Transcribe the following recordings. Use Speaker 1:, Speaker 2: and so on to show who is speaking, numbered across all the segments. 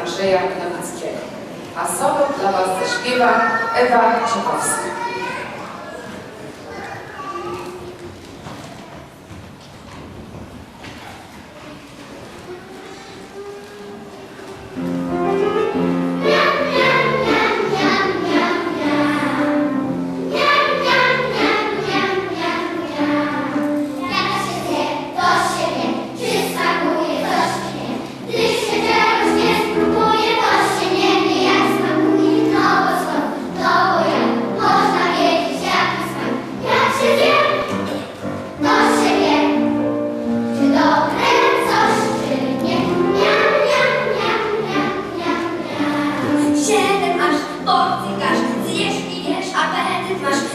Speaker 1: Andrzeja Nowickiego. A solo dla Was zaśpiewa Ewa Ciechowska. Бог ти каже, з'їш і їш, апетит маш.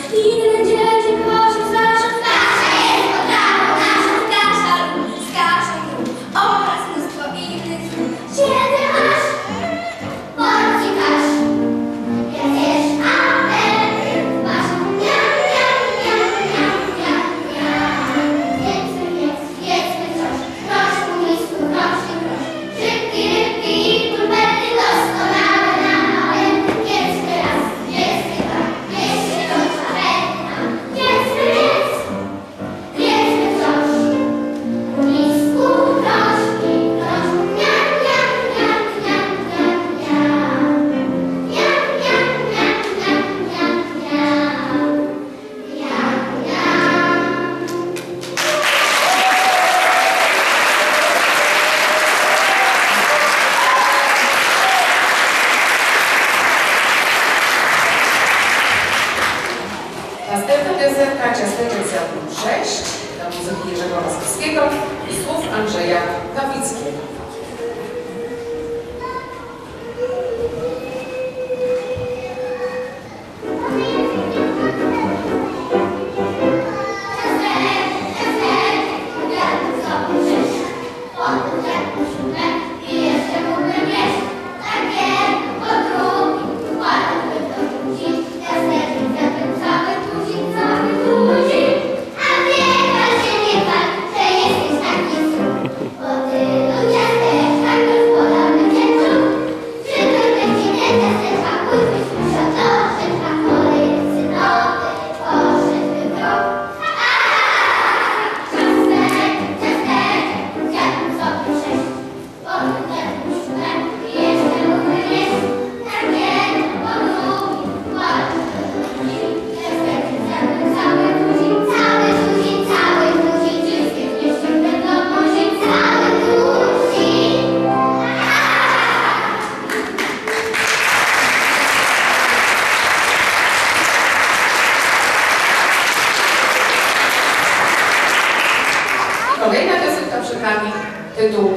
Speaker 1: nami tytuł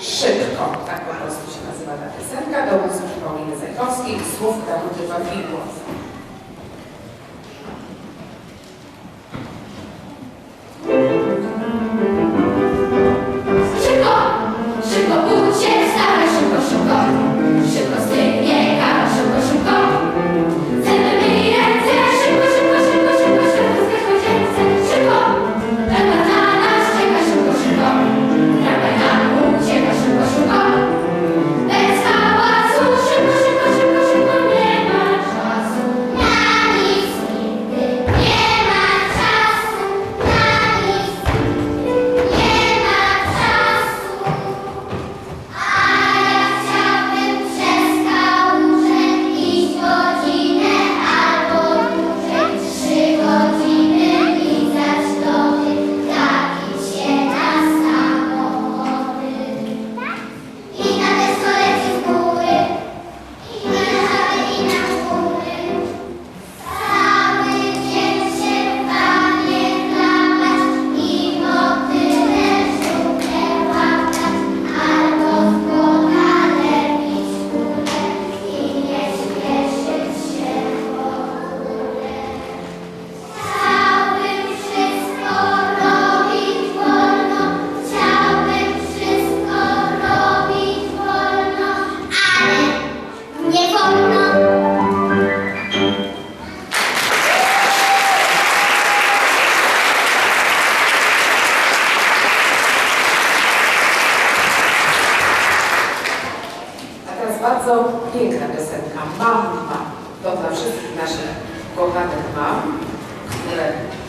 Speaker 1: Szybko, tak po prostu się nazywa ta piosenka, do muzyki Pauliny Zajkowskiej, słów Danuty
Speaker 2: Wawidłow.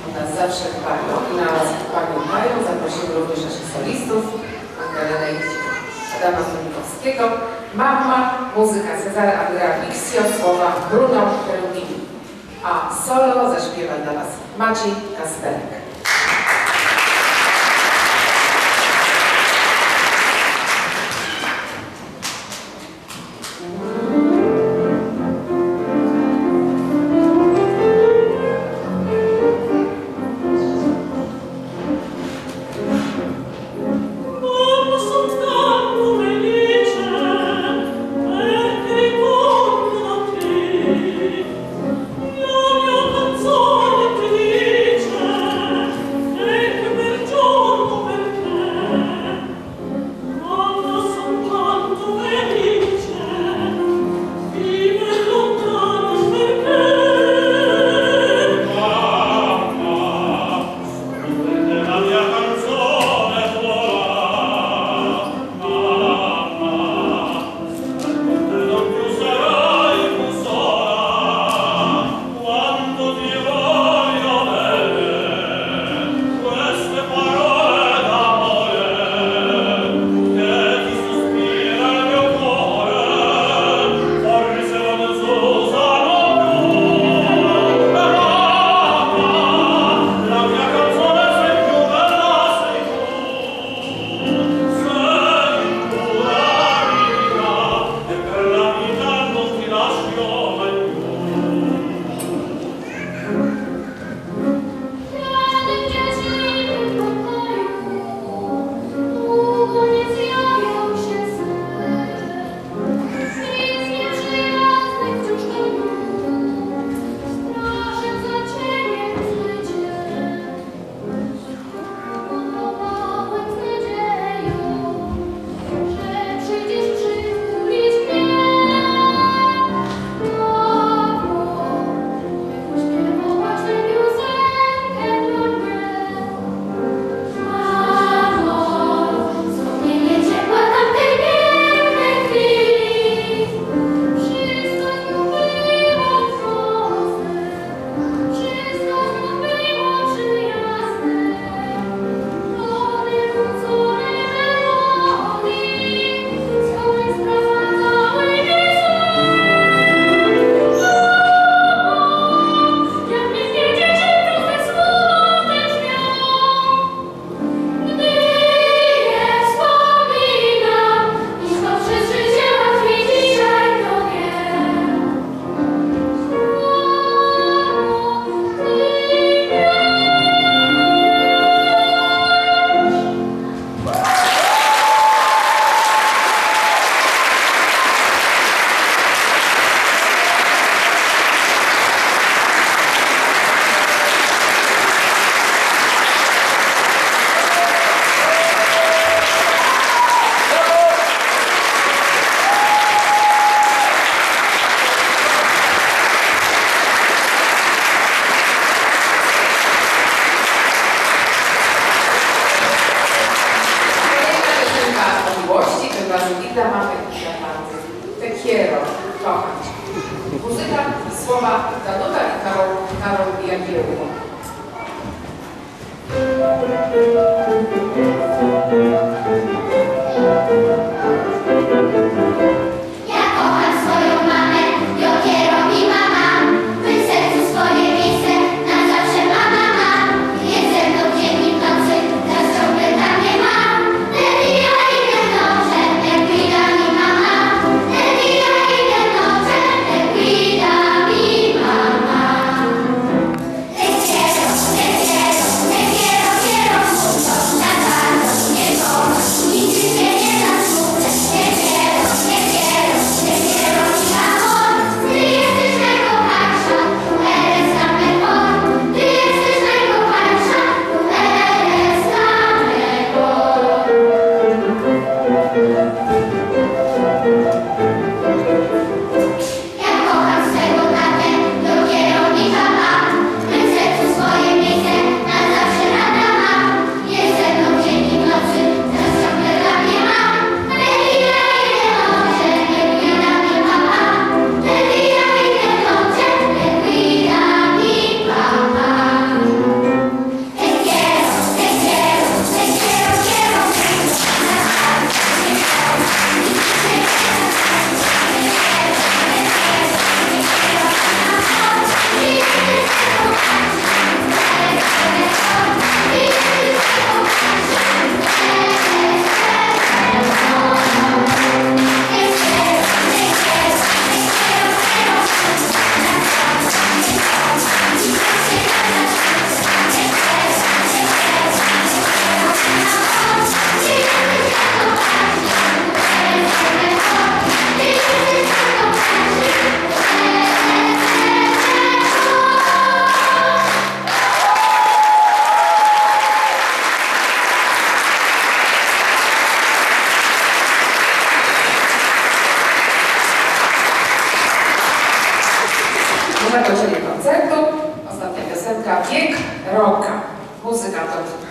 Speaker 2: u nas zawsze dbają i na nas dbaniu mają. Zaprosimy również naszych solistów, Magdalenę Adama Zunikowskiego, Mama, muzyka Cezary Andrea Bixio, słowa Bruno Perugini. A solo zaśpiewa dla Was Maciej
Speaker 1: Kastelka.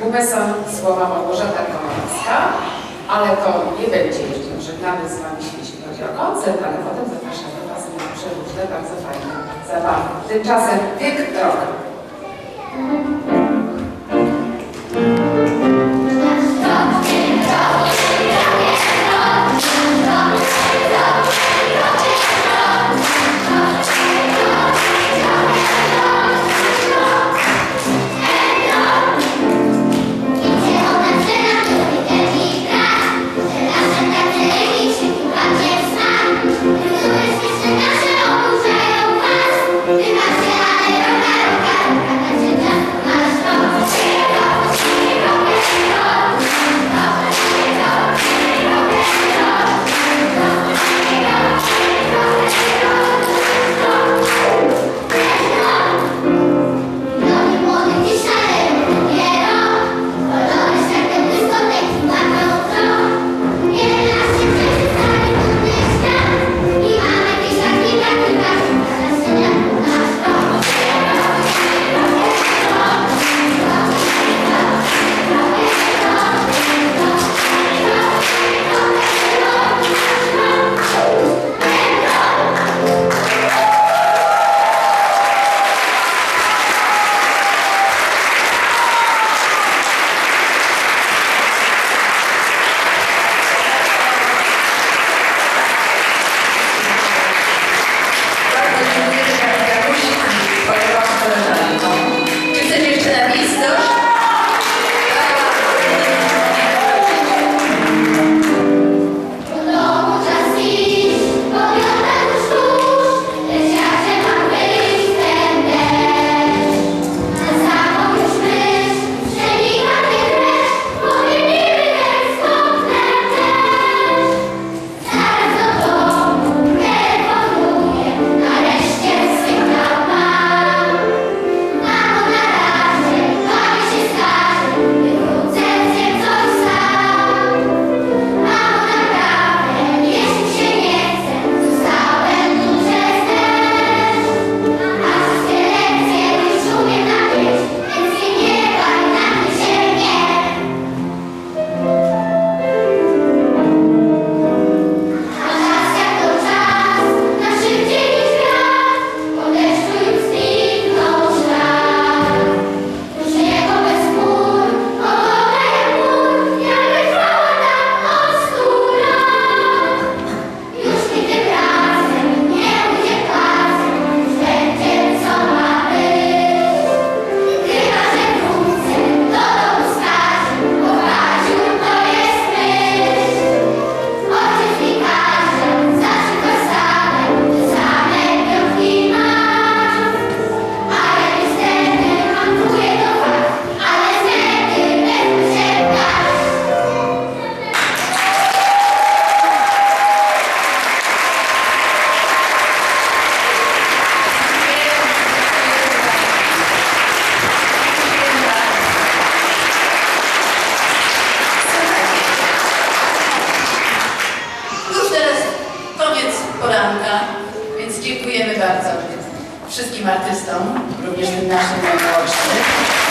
Speaker 1: Kubeson, słowa
Speaker 2: Małgorzata Komarowska, ale to nie będzie jeszcze żegnamy z Wami jeśli chodzi o koncert, ale potem zapraszamy Was na przeróżne, bardzo fajne zabawy. Tymczasem
Speaker 1: Dick Rock.
Speaker 3: bardzo wszystkim artystom, również tym naszym najmłodszym.